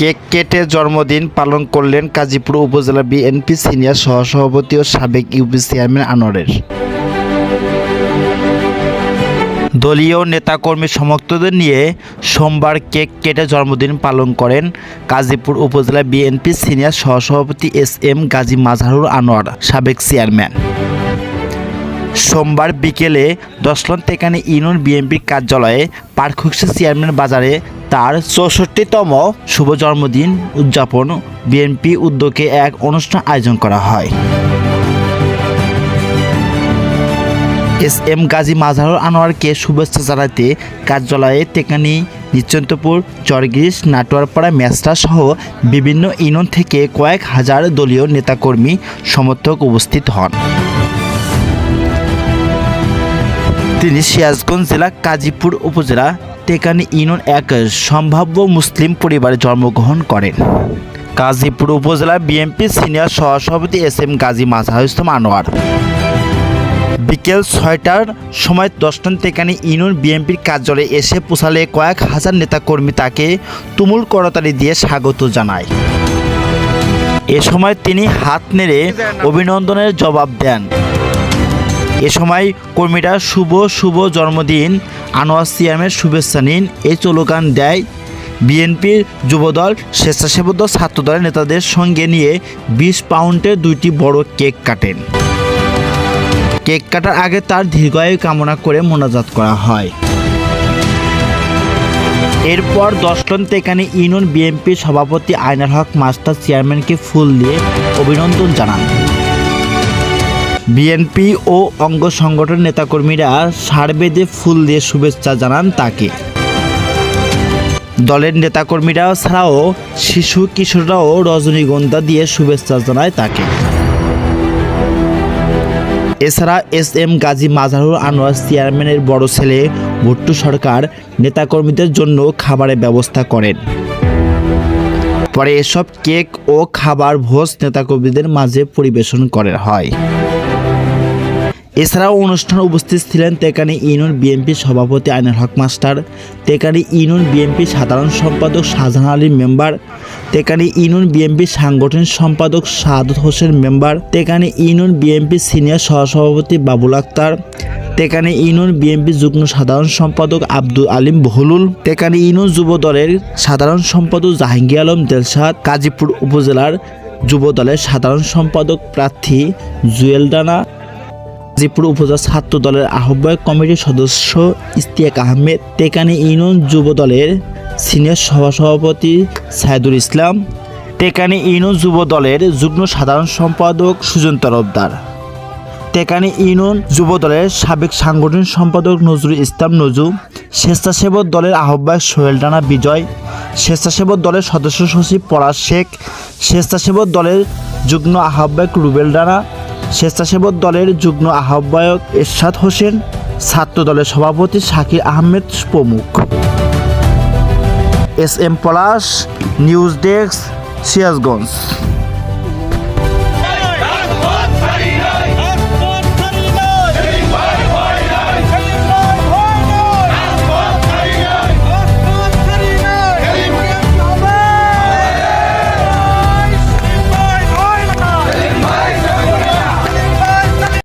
Cake কেটে জন্মদিন পালন করলেন কাজীপুর উপজেলা বিএনপি সিনিয়র সহসভাপতি ও সাবেক ইউপি চেয়ারম্যান আনোয়ারের। দলীয় নেতাকর্মী সমর্থকদের নিয়ে সোমবার কেক কেটে জন্মদিন পালন করেন গাজীপুর উপজেলা বিএনপি সিনিয়র সহসভাপতি এস এম গাজী মাজহারুল আনোয়ার, সাবেক চেয়ারম্যান। সোমবার বিকেলে দশলন তেকানি ইউনিয়ন বিএনপির কার্যালয়ে পার্কহুকসি চেয়ারম্যান বাজারে তার চৌষট্টিতম শুভ জন্মদিন উদযাপন বিএনপি উদ্যোগে এক অনুষ্ঠান আয়োজন করা হয়। এস এম গাজী মাজহারুল আনোয়ারকে শুভেচ্ছা জানাতে কার্যালয়ে তেকানি নিশ্চন্তপুর, চরগিরিশ, নাটোয়ারপাড়া, মেসরা সহ বিভিন্ন ইউনিয়ন থেকে কয়েক হাজার দলীয় নেতাকর্মী সমর্থক উপস্থিত হন। তিনি সিরাজগঞ্জ জেলা কাজীপুর উপজেলা টেকানি ইউনিয়ন এক সম্ভাব্য মুসলিম পরিবারে জন্মগ্রহণ করেন গাজীপুর উপজেলা বিএনপি সিনিয়র সহসভাপতি এস এম গাজী মাজহার ইসলাম আনোয়ার। বিকেল ছয়টার সময় দশটন তেকানি ইউনিয়ন বিএনপির কার্যালয়ে এসে পোষালে কয়েক হাজার নেতাকর্মী তাকে তুমুল করতালি দিয়ে স্বাগত জানায়। এ সময় তিনি হাত নেড়ে অভিনন্দনের জবাব দেন। এ সময় কর্মীরা শুভ শুভ জন্মদিন, আনোয়ার সিয়ামের শুভেচ্ছা নিন। এই স্লোগান দেয় বিএনপির যুবদল, স্বেচ্ছাসেবক ছাত্রদলের নেতাদের সঙ্গে নিয়ে বিশ পাউন্ডের দুইটি বড় কেক কাটেন। কেক কাটার আগে তার দীর্ঘায়ু কামনা করে মোনাজাত করা হয়। এরপর দশটন তেকানি ইউনিয়ন বিএনপির সভাপতি আইনাল হক মাস্টার চেয়ারম্যানকে ফুল দিয়ে অভিনন্দন জানান। বিএনপি ও অঙ্গ সংগঠন নেতাকর্মীরা সার বেঁধে ফুল দিয়ে শুভেচ্ছা জানান তাকে। দলের নেতাকর্মীরা ছাড়াও শিশু, কিশোররাও রজনীগন্ধা দিয়ে শুভেচ্ছা জানায় তাকে। এছাড়া এস এম গাজী মাজহারুল আনোয়ার চেয়ারম্যানের বড় ছেলে ভুট্টু সরকার নেতাকর্মীদের জন্য খাবারের ব্যবস্থা করেন। পরে এসব কেক ও খাবার ভোজ নেতাকর্মীদের মাঝে পরিবেশন করা হয়। এছাড়াও অনুষ্ঠানে উপস্থিত ছিলেন তেকানি ইউনিয়ন বিএনপি সভাপতি Ainul Haque master, Tekani union BNP সাধারণ সম্পাদক Shahjahan Ali member, Tekani union BNP সাংগঠনিক সম্পাদক Sadat Hossain member, Tekani union BNP senior সহসভাপতি বাবুল আক্তার, তেকানি ইউনিয়ন বিএনপি যুগ্ম সাধারণ সম্পাদক আব্দুল আলিম বহলুল, তেকানি ইউনিয়ন যুব দলের সাধারণ সম্পাদক জাহাঙ্গীর আলম দেলসাদ, গাজীপুর উপজেলার যুব দলের সাধারণ সম্পাদক প্রার্থী জুয়েল ডানা গাজীপুর উপজেলা ছাত্র দলের আহ্বায়ক কমিটির সদস্য ইস্তিয়াক আহমেদ তেকানি ইউনিয়ন যুব দলের সিনিয়র সহসভাপতি সাইদুল ইসলাম টেকানি ইউনিয়ন যুব দলের যুগ্ম সাধারণ সম্পাদক সুজন তরফদার টেকানি ইউনিয়ন যুব দলের সাবেক সাংগঠনিক সম্পাদক নজরুল ইসলাম নজু স্বেচ্ছাসেবক দলের আহ্বায়ক সোহেল রানা বিজয়, স্বেচ্ছাসেবক দলের সদস্য সচিব পলাশ শেখ, স্বেচ্ছাসেবক দলের যুগ্ম আহ্বায়ক রুবেল রানা স্বেচ্ছাসেবক দলের যুগ্ম আহ্বায়ক এরশাদ হোসেন ছাত্র দলের সভাপতি শাকির আহমেদ প্রমুখ। S M Palash, news desk, Sirajganj.